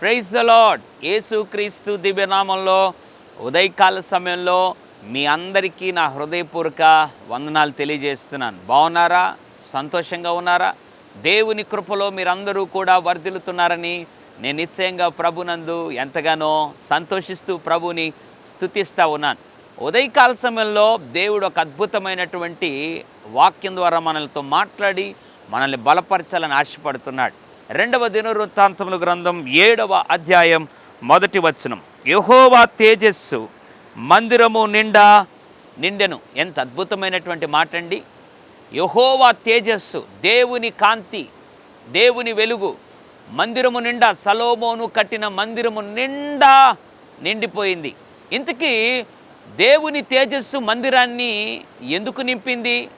Praise the lord యేసుక్రీస్తు దివ్యనామంలో ఉదయకాల సమయంలో మీ అందరికీ నా హృదయపూర్వక వందనాలు తెలియజేస్తున్నాను. బాగున్నారా? సంతోషంగా ఉన్నారా? దేవుని కృపలో మీరందరూ కూడా వర్ధిల్లుతున్నారని నేను నిశ్చయంగా ప్రభునందు ఎంతగానో సంతోషిస్తూ ప్రభుని స్తుతిస్తూ ఉన్నాను. ఉదయకాల సమయంలో దేవుడు ఒక అద్భుతమైనటువంటి వాక్యం ద్వారా మనలతో మాట్లాడి మనల్ని బలపరచాలని ఆశపడుతున్నాడు. రెండవ దినవృత్తాంతముల గ్రంథం ఏడవ అధ్యాయం మొదటి వచనం. యహోవా తేజస్సు మందిరము నిండా నిండెను. ఎంత అద్భుతమైనటువంటి మాట అండి యహోవా తేజస్సు దేవుని కాంతి దేవుని వెలుగు మందిరము నిండా సలోమోను కట్టిన మందిరము నిండా నిండిపోయింది. ఇంతకీ దేవుని తేజస్సు మందిరాన్ని ఎందుకు నింపింది?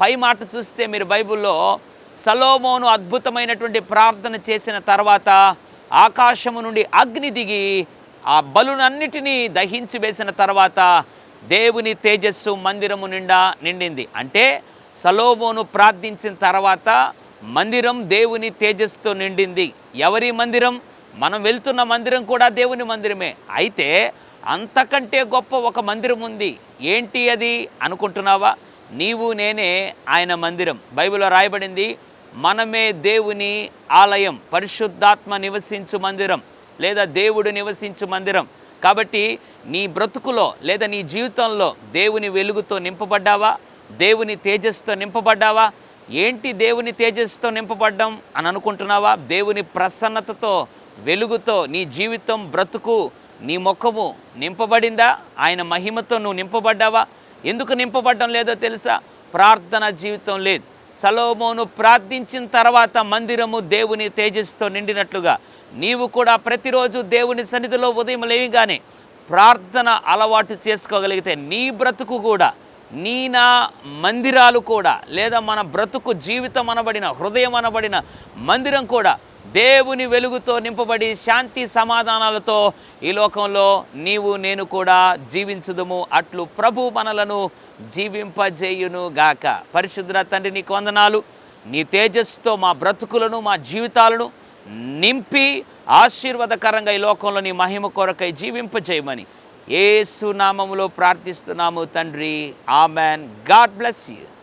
పై మాట చూస్తే మీరు బైబిల్లో సలోమోను అద్భుతమైనటువంటి ప్రార్థన చేసిన తర్వాత ఆకాశము నుండి అగ్ని దిగి ఆ బలునన్నిటినీ దహించి వేసిన తర్వాత దేవుని తేజస్సు మందిరము నిండా నిండింది. అంటే సలోమోను ప్రార్థించిన తర్వాత మందిరం దేవుని తేజస్సుతో నిండింది. ఎవరి మందిరం? మనం వెళ్తున్న మందిరం కూడా దేవుని మందిరమే. అయితే అంతకంటే గొప్ప ఒక మందిరం ఉంది. ఏంటి అది? అనుకుంటున్నావా? నీవు నేనే ఆయన మందిరం. బైబిల్లో రాయబడింది మనమే దేవుని ఆలయం పరిశుద్ధాత్మ నివసించు మందిరం లేదా దేవుడు నివసించు మందిరం. కాబట్టి నీ బ్రతుకులో లేదా నీ జీవితంలో దేవుని వెలుగుతో నింపబడ్డావా? దేవుని తేజస్సుతో నింపబడ్డావా? ఏంటి దేవుని తేజస్సుతో నింపబడ్డం అని అనుకుంటున్నావా? దేవుని ప్రసన్నతతో వెలుగుతో నీ జీవితం బ్రతుకు నీ ముఖము నింపబడిందా? ఆయన మహిమతో నువ్వు నింపబడ్డావా? ఎందుకు నింపబడ్డం లేదో తెలుసా? ప్రార్థన జీవితం లేదు. సలోమోను ప్రార్థించిన తర్వాత మందిరము దేవుని తేజస్సుతో నిండినట్లుగా నీవు కూడా ప్రతిరోజు దేవుని సన్నిధిలో ఉదయం లేవిగానే ప్రార్థన అలవాటు చేసుకోగలిగితే నీ బ్రతుకు కూడా నీ నా మందిరాలు కూడా లేదా మన బ్రతుకు జీవితం అనబడిన హృదయం అనబడిన మందిరం కూడా దేవుని వెలుగుతో నింపబడి శాంతి సమాధానాలతో ఈ లోకంలో నీవు నేను కూడా జీవించుదుము. అట్లు ప్రభు మనలను జీవింపజేయును గాక. పరిశుద్ర తండ్రి నీకు వందనాలు. నీ తేజస్సుతో మా బ్రతుకులను మా జీవితాలను నింపి ఆశీర్వాదకరంగా ఈ లోకంలో నీ మహిమ కొరకై జీవింపజేయమని ఏసు నామములో ప్రార్థిస్తున్నాము తండ్రి. ఆమెన్. God bless you.